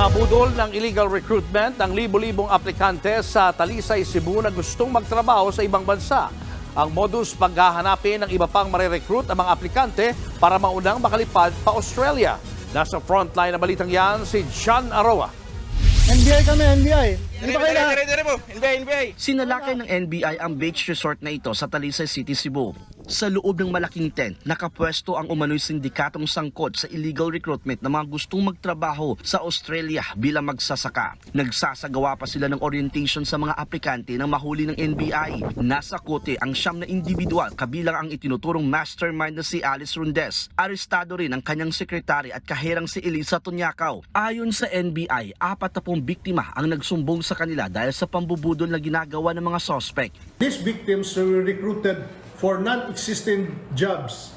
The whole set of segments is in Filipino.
Nabudol ng illegal recruitment ang libo-libong aplikante sa Talisay, Cebu na gustong magtrabaho sa ibang bansa. Ang modus paghahanapin ng iba pang marirecruit ang mga aplikante para maunang makalipad pa Australia. Nasa frontline na balitang yan si John Aroa. NBI kami, NBI. Dito kayo lahat. Dire, dire mo. NBA, NBA. Sinalakay ng NBI ang beach resort na ito sa Talisay City, Cebu. Sa loob ng malaking tent, nakapwesto ang umano'y sindikatong sangkot sa illegal recruitment ng mga gustong magtrabaho sa Australia bilang magsasaka. Nagsasagawa pa sila ng orientation sa mga aplikante ng mahuli ng NBI. Nasa kote ang siyam na individual kabilang ang itinuturong mastermind na si Alice Rundes. Arestado rin ang kanyang sekretary at kaherang si Elisa Tunyakaw. Ayon sa NBI, apat na pong biktima ang nagsumbong sa kanila dahil sa pambubudol na ginagawa ng mga sospek. These victims were recruited for non-existing jobs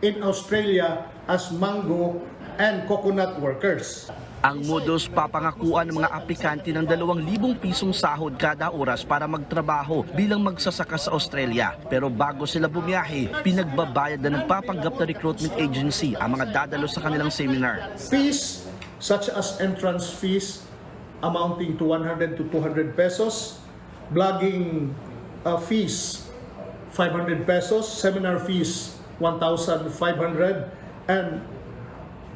in Australia as mango and coconut workers. Ang modus papangakuan ng mga aplikante ng 2,000 pisong sahod kada oras para magtrabaho bilang magsasaka sa Australia. Pero bago sila bumiyahe, pinagbabayad na nagpapanggap na recruitment agency ang mga dadalo sa kanilang seminar. Fees such as entrance fees amounting to 100 to 200 pesos, blogging uh, fees 500 pesos, seminar fees 1,500, and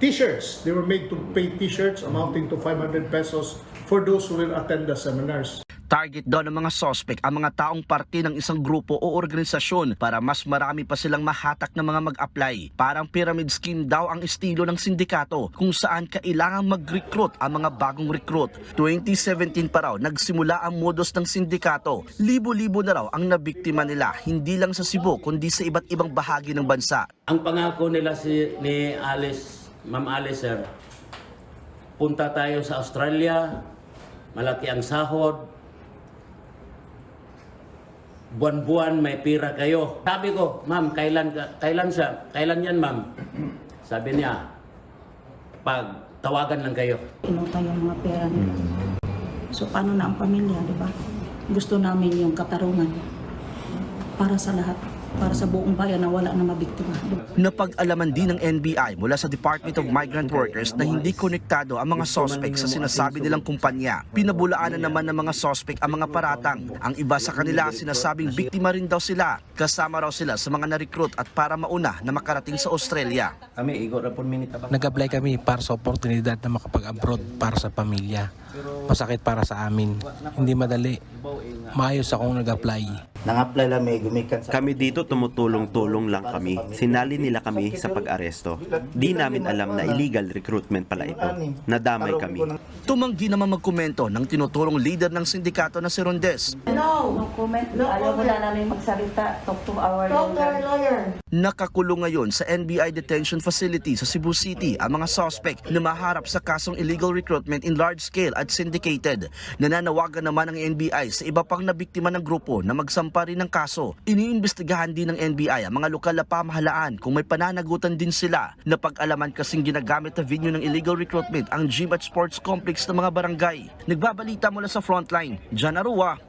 t-shirts. They were made to pay t-shirts amounting to 500 pesos for those who will attend the seminars. Target daw ng mga sospek ang mga taong parte ng isang grupo o organisasyon para mas marami pa silang mahatak na mga mag-apply. Parang pyramid scheme daw ang estilo ng sindikato kung saan kailangan mag-recruit ang mga bagong recruit. 2017 pa raw nagsimula ang modus ng sindikato. Libo-libo na raw ang nabiktima nila hindi lang sa Cebu kundi sa iba't ibang bahagi ng bansa. Ang pangako nila si ni Alice, Ma'am Alice sir, punta tayo sa Australia, malaki ang sahod, buwan-buwan may pira kayo. Sabi ko, ma'am, kailan, ka- kailan siya? Kailan yan, ma'am? Sabi niya, pag tawagan lang kayo. Inutang yung mga pera nila. So paano na ang pamilya, di ba? Gusto namin yung katarungan para sa lahat, para sa buong bayan na wala na mabiktima. Napag-alaman din ng NBI mula sa Department of Migrant Workers na hindi konektado ang mga sospek sa sinasabi nilang kumpanya. Pinabulaanan naman ng mga sospek ang mga paratang. Ang iba sa kanila sinasabing biktima rin daw sila. Kasama raw sila sa mga na-recruit at para mauna na makarating sa Australia. Nag-apply kami para sa oportunidad na makapag-abroad para sa pamilya. Masakit para sa amin. Hindi madali. Maayos akong nag-apply. Nang-apply lang may gumikan sa Kami dito tumutulong-tulong lang kami. Sinali nila kami sa pag-aresto. Di namin alam na illegal recruitment pala ito. Nadamay kami. Tumanggi naman magkomento ng tinuturong leader ng sindikato na si Rondes. No comment. Ayaw mo na namin magsalita. Talk to our lawyer. Nakakulong ngayon sa NBI Detention Facility sa Cebu City ang mga suspect na maharap sa kasong illegal recruitment in large scale at syndicated. Nananawagan naman ang NBI sa iba pang nabiktima ng grupo na magsampa rin ng kaso. Iniimbestigahan din ng NBI ang mga lokal na pamahalaan kung may pananagutan din sila na pag-alaman kasing ginagamit na venue ng illegal recruitment ang gym at sports complex ng mga barangay. Nagbabalita mula sa frontline, John Arua,